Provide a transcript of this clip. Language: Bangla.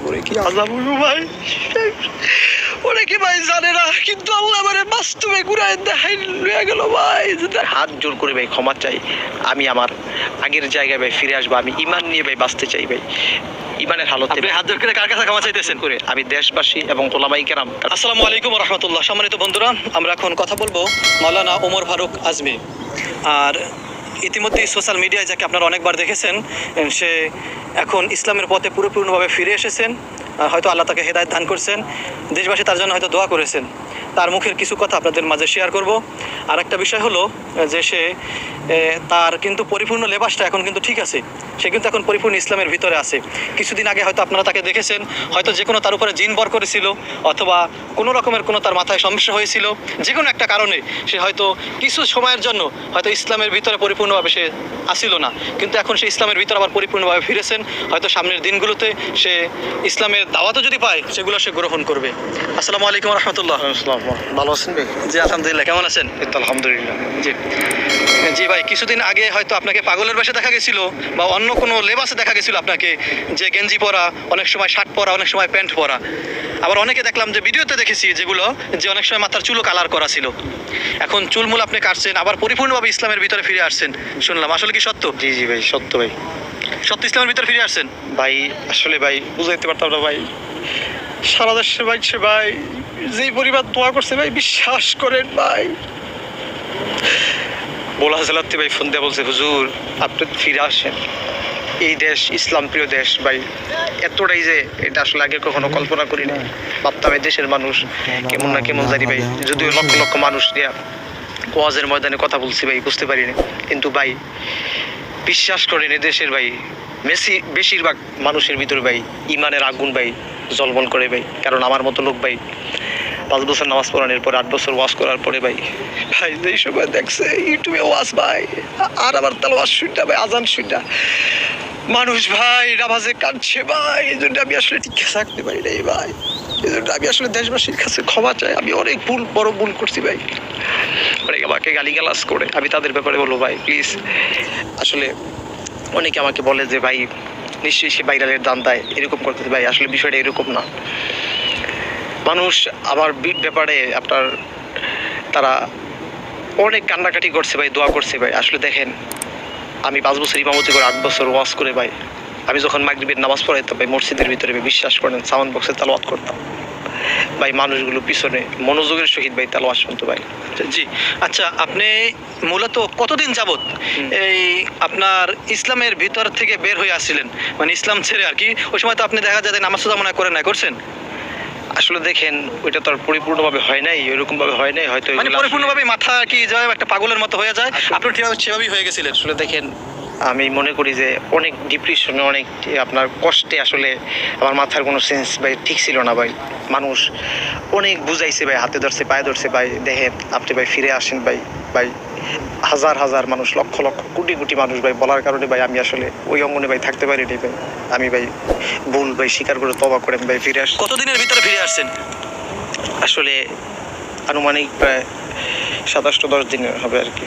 কবরে কি আজাব হইব ভাই? অনেকে ভাই জানে না কিন্তু আল্লাহ আমার বাস্তবে ঘুরায় দেখাই লয়ে গেল ভাই হাত জোর করে ভাই ক্ষমা চাই। আমি আমার আগের জায়গায় ভাই ফিরে আসব আমি ইমান নিয়ে ভাই বাঁচতে চাই ভাই। ইমানের হালতে আপনি হাত করে কার কাছে ক্ষমা চাইতেছেন? করে আমি দেশবাসী এবং ওলামাই কেরাম। আসসালামু আলাইকুম রহমতুল্লাহ সম্মানিত বন্ধুরা আমরা এখন কথা বলব মাওলানা ওমর ফারুক আজমি। আর ইতিমধ্যেই সোশ্যাল মিডিয়ায় যাকে আপনারা অনেকবার দেখেছেন সে এখন ইসলামের পথে পুরোপূর্ণভাবে ফিরে এসেছেন হয়তো আল্লাহ তাকে হেদায়ত দান করছেন। দেশবাসী তার জন্য হয়তো দোয়া করেছেন। তার মুখের কিছু কথা আপনাদের মাঝে শেয়ার করব। আর একটা বিষয় হলো, যে সে তার কিন্তু পরিপূর্ণ লেবাসটা এখন কিন্তু ঠিক আছে। সে কিন্তু এখন পরিপূর্ণ ইসলামের ভিতরে আছে। কিছুদিন আগে হয়তো আপনারা তাকে দেখেছেন। হয়তো যে কোনো তার উপরে জিন বর করেছিল, অথবা কোনো রকমের কোনো তার মাথায় সমস্যা হয়েছিল। যে কোনো একটা কারণে সে হয়তো কিছু সময়ের জন্য হয়তো ইসলামের ভিতরে পরিপূর্ণভাবে সে আসিল না। কিন্তু এখন সে ইসলামের ভিতরে আবার পরিপূর্ণভাবে ফিরেছেন। হয়তো সামনের দিনগুলোতে সে ইসলামের দাওয়াতও যদি পায়, সেগুলো সে গ্রহণ করবে। আসসালামু আলাইকুম রহমতুল্লাহ। ভালো আছেন ভাই? জি আলহামদুলিল্লাহ। কেমন আছেন? এই তো আলহামদুলিল্লাহ। জি। জি ভাই কিছুদিন আগে হয়তো আপনাকে পাগলের বেশে দেখা গেছিল বা অন্য কোনো লেবাসে দেখা গেছিল আপনাকে যে গেঞ্জি পরা অনেক সময় শার্ট পরা অনেক সময় প্যান্ট পরা। আবার অনেকে দেখলাম যে ভিডিওতে দেখেছি যেগুলো যে অনেক সময় মাথার চুলও কালার করা ছিল। এখন চুলমুল আপনি কাটছেন আবার পরিপূর্ণভাবে ইসলামের ভিতরে ফিরে আসছেন। শুনলাম আসলে কি সত্য? জি জি ভাই সত্য ভাই। সত্য ইসলামের ভিতরে ফিরে আসছেন? ভাই আসলে ভাই বুঝাইতে পারতাম না ভাই। সারা দেশে ভাই সে ভাই যেই পরিবার দোয়া করছে, ভাই, বিশ্বাস করেন, ভাই। বোলা হাজালাতে ভাই, ফোন দিয়ে বলছে, হুজুর, আপনি ফিরে আসেন। এই দেশ ইসলাম প্রিয় দেশ, ভাই। এতটাই যে এটা আসলে আগে কখনো কল্পনা করি না ভাবতাম এই দেশের মানুষ কেমন না কেমন জানি, ভাই। যদিও লক্ষ লক্ষ মানুষ নিয়ে ওয়াজের ময়দানে কথা বলছি, ভাই, বুঝতে পারিনি। কিন্তু, ভাই, বিশ্বাস করেন দেশের, ভাই, মেসি বেশিরভাগ মানুষের ভিতরে, ভাই, ইমানের আগুন, ভাই জলবল করে, ভাই। কারণ আমার মতো লোক, ভাই পাঁচ বছর নামাজ পড়ানোর পর, আট বছর ওয়াশ করার পরে ভাই। ভাই, যেই সময় দেখছে, ইউটিউবে ওয়াশ ভাই, আর আবার তাহলে ওয়াশ শুনটা ভাই আজান শুনটা মানুষ ভাই, নামাজে কাঁদছে ভাই, এই জন্য আমি আসলে টিকে থাকতে পারি নাই ভাই। এই জন্য আমি আসলে দেশবাসীর কাছে ক্ষমা চাই। আমি অনেক ভুল, বড় ভুল করছি ভাই। অনেক আমাকে গালিগালাজ করে। আমি তাদের ব্যাপারে বলব ভাই প্লিজ আসলে অনেকে আমাকে বলে যে ভাই, নিশ্চয়ই সে বাইরালের দান দেয়, এরকম করতে ভাই। আসলে বিষয়টা এরকম না। মানুষ আমার ব্যাপারে আপনার তারা অনেক কান্নাকাটি করছে ভাই দোয়া করছে ভাই। আসলে দেখেন আমি পাঁচ বছর ইমামতি করে আট বছর ওয়াশ করে ভাই। আমি যখন মাগরিবের নামাজ পড়াইতাম ভাই মসজিদের ভিতরে বিশ্বাস করেন সাউন্ড বক্সে তালাওয়াত করতাম। ভাই মানুষগুলো পিছনে মনোযোগের সহিত ভাই তালাওয়াত শুনতো ভাই। জি আচ্ছা আপনি মূলত কতদিন যাবত এই আপনার ইসলামের ভিতর থেকে বের হয়ে আসছিলেন? মানে ইসলাম ছেড়ে আর কি? ওই সময় তো আপনি দেখা যায় নামাজ মনে হয় করেন না করছেন? আসলে দেখেন ওইটা তো আর পরিপূর্ণভাবে হয় নাই ওইরকম ভাবে হয় নাই হয়তো মানে পরিপূর্ণভাবে মাথা কি যায় একটা পাগলের মতো হয়ে যায় আপনি ঠিক সেভাবেই হয়ে গেছিলেন। আসলে দেখেন আমি মনে করি যে অনেক ডিপ্রেশনে অনেক আপনার কষ্টে আসলে আমার মাথার কোনো সেন্স ভাই ঠিক ছিল না ভাই। মানুষ অনেক বুঝাইছে ভাই হাতে ধরছে পায়ে ধরছে ভাই দেখেন আপনি ভাই ফিরে আসেন ভাই ভাই হাজার হাজার মানুষ লক্ষ লক্ষ কোটি কোটি মানুষ ভাই বলার কারণে ভাই আমি আসলে ওই অঙ্গনে ভাই থাকতে পারিনি ভাই। আমি ভাই ভুল ভাই স্বীকার করে তবা করে আমি ভাই ফিরে আসছি কতদিনের ভিতরে ফিরে আসছেন? আসলে আনুমানিক প্রায় সাতাশটা দশ দিনের হবে আর কি।